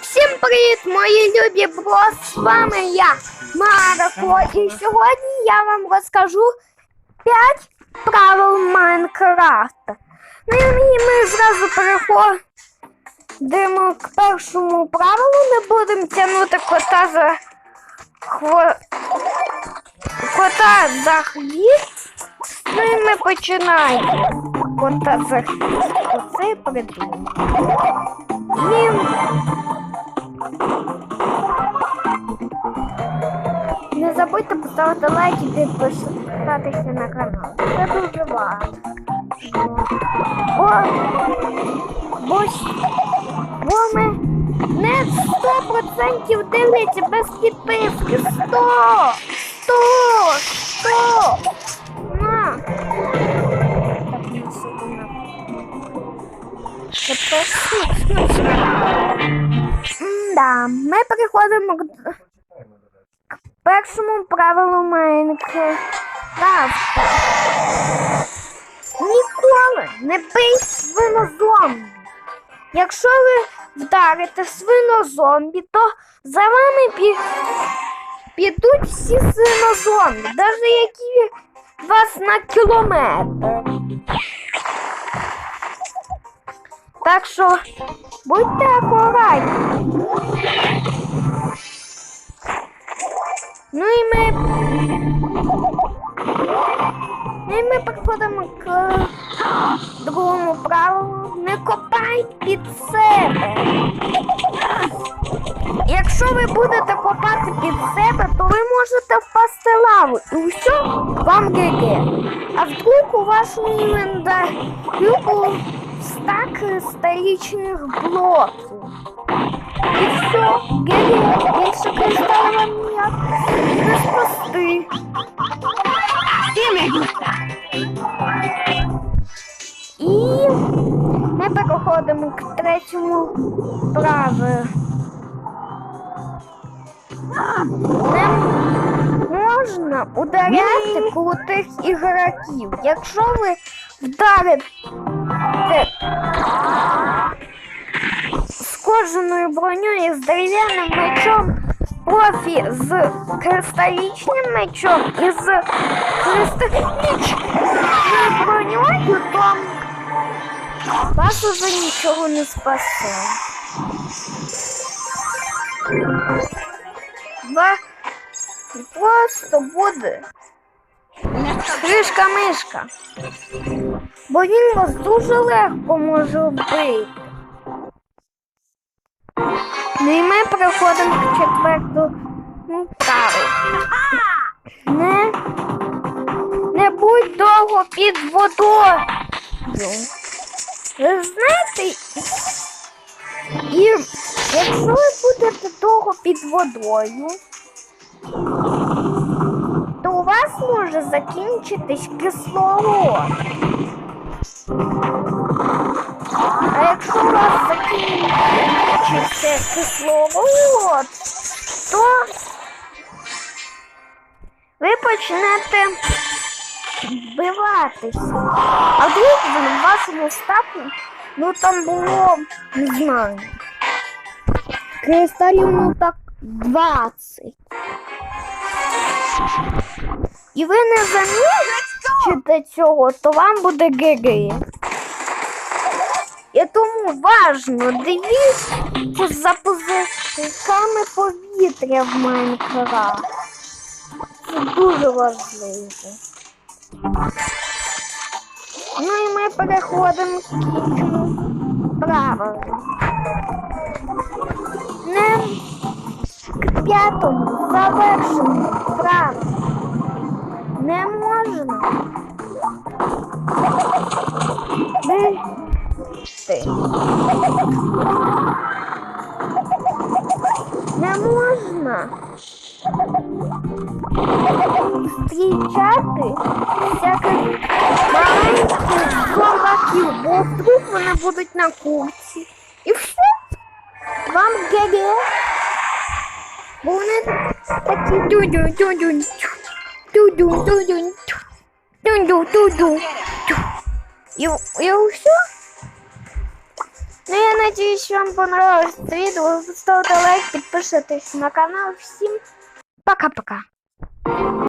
Всім привіт, мої любі бро! З вами я, Марако, і сьогодні я вам розкажу 5 правил Майнкрафта. Ну і ми зразу переходимо к першому правилу, не будемо тягнути кота за хво... кота за хвіст. Ну і ми починаємо. Кота за хвіст. Оце придумав. Він Не забудьте поставити лайк і підписатися на канал. Це дуже важливо. Бо, бо, бо ми не 100% дивляться без підписки. 100! 100! 100! Тепер Да, ми переходимо к першому правилу Майнкрафта. Ніколи не бий свинозомбі. Якщо ви вдарите свинозомбі, то за вами пі... підуть всі свинозомбі, навіть які вас на кілометр. Так що будьте акуратні. Ну і ми. Ну і ми переходимо к другому правилу. Не копай під себе. Якщо ви будете копати під себе, то ви можете впасти лаву і все вам ГГ. А вдруг у вашому інвентарю стак столичних блоків. І все, кристали вам ніяк не спасти. І ми переходимо к третьому правилу. Можна ударяти крутих ігроків. Якщо ви вдарите з кожаною броньою і з дерев'яним мечом профі з кристалічним мечом і з кристалічною броньою, то вас уже нічого не спасе. Ва просто буде кришка мишка. Бо він вас дуже легко може вбити. Ну і ми переходимо к четвертому правилу. Не, не будь довго під водою. Ви знаєте, і якщо ви будете довго під водою, може закінчитись кислород. А якщо у вас закінчиться кислород, то ви почнете вбиватися. А вдруг в вашому стаку, ну там було, не знаю, кристалів ну так 20. І ви не замітите цього, то вам буде ГГ. І тому важно дивіться за позиками повітря в Майнкрафт. Це дуже важливо. Ну і ми переходимо правилу. Не п'ятому завершеному правилу. Не можна. Не можна зустрічати всяких маленьких зомбаків, бо вдруг вони будуть на курці. І все. Вам ГГ. Бо вони такі дю-дю-дю-дю. Ту-ду-ду-ду. Ту-ду-ду-ду. І, і все. Ну, я надеюсь, вам понравилось это видео. Ставьте лайк, подписывайтесь на канал. Всем пока-пока.